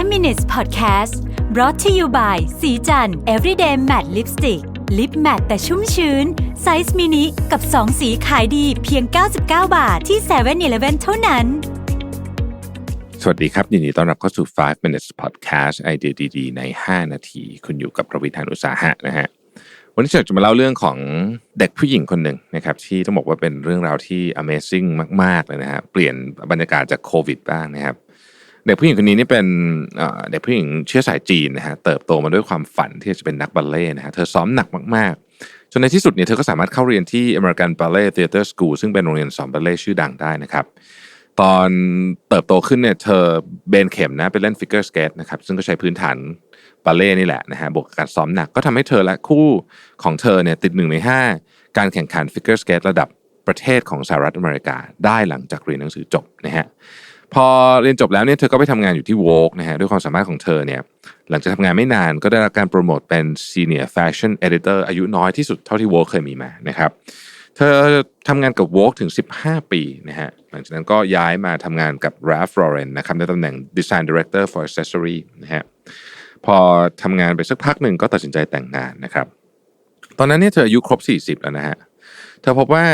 5 minutes podcast brought to you by สีจัน everyday matte lipstick lip matte แต่ชุ่มชื้น ไซส์มินิกับ 2 สีขายดีเพียง 99 บาทที่7 e เ e ่ e อเท่านั้น สวัสดีครับ ยินดีต้อนรับเข้าสู่ 5 minutes podcast ไอเดียดีๆใน 5 นาที คุณอยู่กับประวิทยานุสาหะนะฮะวันนี้จะมาเล่าเรื่องของเด็กผู้หญิงคนหนึ่งนะครับที่ต้องบอกว่าเป็นเรื่องราวที่ amazing มาก ๆ เลยนะฮะเปลี่ยนบรรยากาศจากโควิดบ้างนะครับ ด็กผู้หญิงคนนี้นี่เป็นเด็กผู้หญิงเชื้อสายจีนนะฮะเติบโตมาด้วยความฝันที่จะเป็นนักบัลเล่นะฮะเธอซ้อมหนักมากๆจนในที่สุดเนี่ยเธอก็สามารถเข้าเรียนที่ American Ballet Theatre School ซึ่งเป็นโรงเรียนสอนบัลเล่ชื่อดังได้นะครับตอนเติบโตขึ้นเนี่ยเธอเบนเข็มนะไปเล่นฟิกเกอร์สเกตนะครับซึ่งก็ใช้พื้นฐานบัลเล่นี่แหละนะฮะบวกกับการซ้อมหนักก็ทำให้เธอและคู่ของเธอเนี่ยติดหนึ่งใน5การแข่งขันฟิกเกอร์สเกตระดับประเทศของสหรัฐอเมริกาได้หลังจากเรียนหนังสือจบนะฮะ พอเรียนจบแล้วเนี่ยเธอก็ไปทำงานอยู่ที่ Vogue นะฮะด้วยความสามารถของเธอเนี่ยหลังจากทำงานไม่นานก็ได้รับการโปรโมทเป็น Senior Fashion Editor อายุน้อยที่สุดเท่าที่ Vogue เคยมีมานะครับเธอทำงานกับ Vogue ถึง 15 ปีนะฮะ หลังจากนั้นก็ย้ายมาทำงานกับ Ralph Lauren นะครับในตำแหน่ง Design Director for Accessory นะฮะ พอทำงานไปสักพักหนึ่งก็ตัดสินใจแต่งงานนะครับ ตอนนั้นเนี่ยเธออายุครบ 40 แล้วนะฮะ เธอพบว่า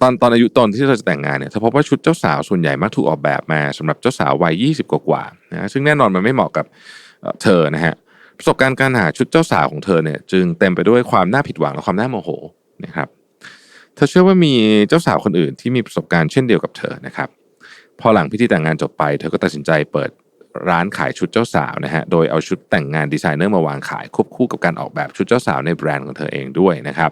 ตอนตอนอายุตอนที่เธอจะแต่งงานเนี่ยเธอพบว่าชุดเจ้าสาวส่วนใหญ่มักถูกออกแบบมาสำหรับเจ้าสาววัย20 กว่าๆนะฮะซึ่งแน่นอนมันไม่เหมาะกับเธอนะฮะประสบการณ์การหาชุดเจ้าสาวของเธอเนี่ย จึงเต็มไปด้วยความน่าผิดหวังและความน่าโมโหนะครับเธอเชื่อว่ามีเจ้าสาวคนอื่นที่มีประสบการณ์เช่นเดียวกับเธอนะครับ พอหลังพิธีแต่งงานจบไป เธอก็ตัดสินใจเปิดร้านขายชุดเจ้าสาวนะฮะโดยเอาชุดแต่งงานดีไซเนอร์มาวางขายควบคู่กับการออกแบบชุดเจ้าสาวในแบรนด์ของเธอเองด้วยนะครับ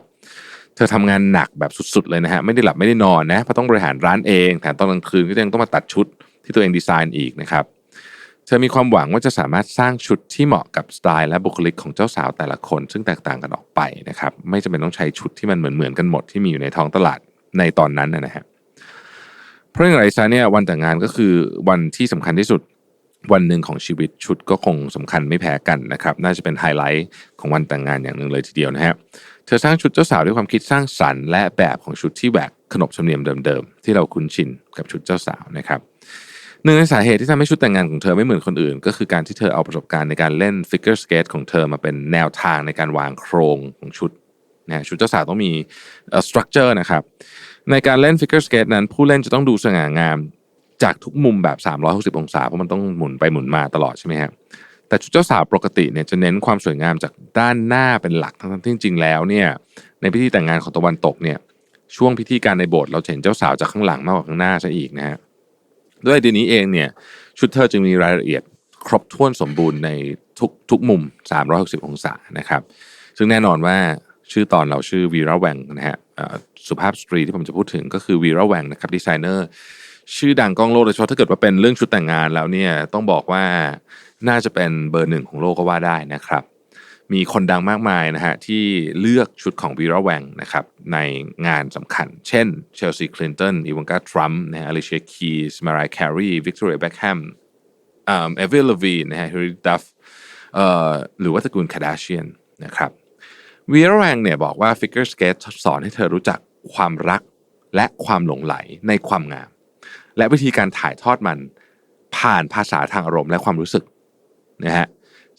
เธอทำงานหนักแบบสุดๆเลยนะฮะไม่ได้หลับไม่ได้นอนนะเพราะต้องบริหารร้านเองแถมตอนกลางคืนก็ยังต้องมาตัดชุดที่ตัวเองดีไซน์อีกนะครับเธอมีความหวังว่าจะสามารถสร้างชุดที่เหมาะกับสไตล์และบุคลิกของเจ้าสาวแต่ละคน ซึ่งแตกต่างกันออกไปนะครับไม่จำเป็นต้องใช้ชุดที่มันเหมือนๆกันหมดที่มีอยู่ในท้องตลาดในตอนนั้นนะฮะเพราะอย่างไรซะเนี่ยวันแต่งงานก็คือวันที่สำคัญที่สุด วันหนึ่งของชีวิตชุดก็คงสำคัญไม่แพ้กันนะครับน่าจะเป็นไฮไลท์ของวันแต่งงานอย่างหนึ่งเลยทีเดียวนะฮะเธอสร้างชุดเจ้าสาวด้วยความคิดสร้างสรรค์และแบบของชุดที่แหวกขนบธรรมเนียมเดิมๆที่เราคุ้นชินกับชุดเจ้าสาวนะครับหนึ่งในสาเหตุที่ทำให้ชุดแต่งงานของเธอไม่เหมือนคนอื่น ก็คือการที่เธอเอาประสบการณ์ในการเล่นฟิกเกอร์สเกตของเธอมาเป็นแนวทางในการวางโครงของชุดนะฮะชุดเจ้าสาวต้องมีสตรัคเจอร์นะครับในการเล่นฟิกเกอร์สเกตนั้นผู้เล่นจะต้องดูสง่างาม จากทุกมุมแบบ 360 องศา เพราะมันต้องหมุนไปหมุนมาตลอดใช่ไหมครับแต่ชุดเจ้าสาวปกติเนี่ยจะเน้นความสวยงามจากด้านหน้าเป็นหลักทั้งที่จริงๆแล้วเนี่ยในพิธีแต่งงานของตะวันตกเนี่ยช่วงพิธีการในโบสถ์เราเห็นเจ้าสาวจากข้างหลังมากกว่าข้างหน้าซะอีกนะฮะด้วยดีนี้เองเนี่ยชุดเธอจึงมีรายละเอียดครบถ้วนสมบูรณ์ในทุกทุกมุม 360 องศานะครับ ซึ่งแน่นอนว่าชื่อตอนเราชื่อวีระแวงนะฮะสุภาพสตรีที่ผมจะพูดถึงก็คือวีระแวงนะครับดีไซเนอร์ ชื่อดังกล้องโลกโดยเฉพาะถ้าเกิดว่าเป็นเรื่องชุดแต่งงานแล้วเนี่ยต้องบอกว่าน่าจะเป็นเบอร์หนึ่งของโลกก็ว่าได้นะครับ มีคนดังมากมายนะฮะที่เลือกชุดของวีระแวงนะครับในงานสำคัญ เช่นเชลซีคลินตันอีวานกาทรัมป์นะฮะอลิเชียคีสมารายแครีวิกตอเรียแบ็คแฮมเอ่อเอเวอร์ลวีนะฮะฮิริดัฟเอ่อหรือว่าตระกูลคาดาเชียนนะครับวีระแวงเนี่ยบอกว่า Figure Skate สอนให้เธอรู้จักความรักและความหลงไหลในความงาม และวิธีการถ่ายทอดมัน ผ่านภาษาทางอารมณ์และความรู้สึกนะฮะ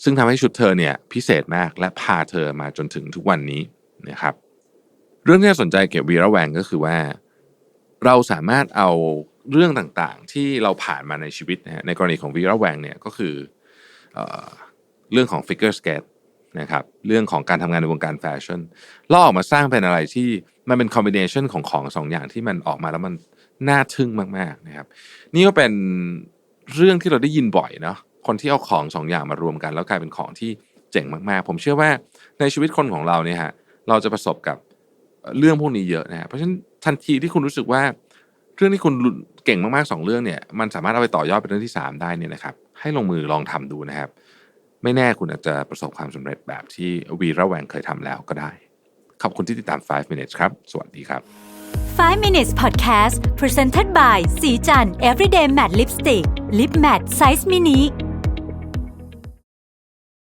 ซึ่งทำให้ชุดเธอเนี่ยพิเศษมากและพาเธอมาจนถึงทุกวันนี้นะครับ เรื่องที่น่าสนใจเกี่ยวกับวีระแวงก็คือว่า เราสามารถเอาเรื่องต่างๆ ที่เราผ่านมาในชีวิตนะฮะในกรณีของวีระแวงเนี่ยก็คือเอเรื่องของ Figure Skate นะครับเรื่องของการทำงานในวงการแฟชั่นเราออกมาสร้างเป็นอะไรที่มันเป็นคอมบิเนชันของของสองอย่างที่มันออกมาแล้วมัน น่าทึ่งมากๆนะครับ นี่ก็เป็นเรื่องที่เราได้ยินบ่อยเนาะคนที่เอาของสองอย่างมารวมกัน แล้วกลายเป็นของที่เจ๋งมากๆ ผมเชื่อว่าในชีวิตคนของเราเนี่ยฮะเราจะประสบกับเรื่องพวกนี้เยอะนะฮะเพราะฉะนั้นทันทีที่คุณรู้สึกว่า เรื่องที่คุณเก่งมากๆสองเรื่องเนี่ย มันสามารถเอาไปต่อยอดเป็นเรื่องที่สามได้เนี่ยนะครับ ให้ลงมือลองทำดูนะครับ ไม่แน่คุณอาจจะประสบความสำเร็จแบบที่วีระแวงเคยทำแล้วก็ได้ ขอบคุณที่ติดตาม 5 minutes ครับ สวัสดีครับ 5 minutes podcast presented by สีจัน everyday matte lipstick lip matte size mini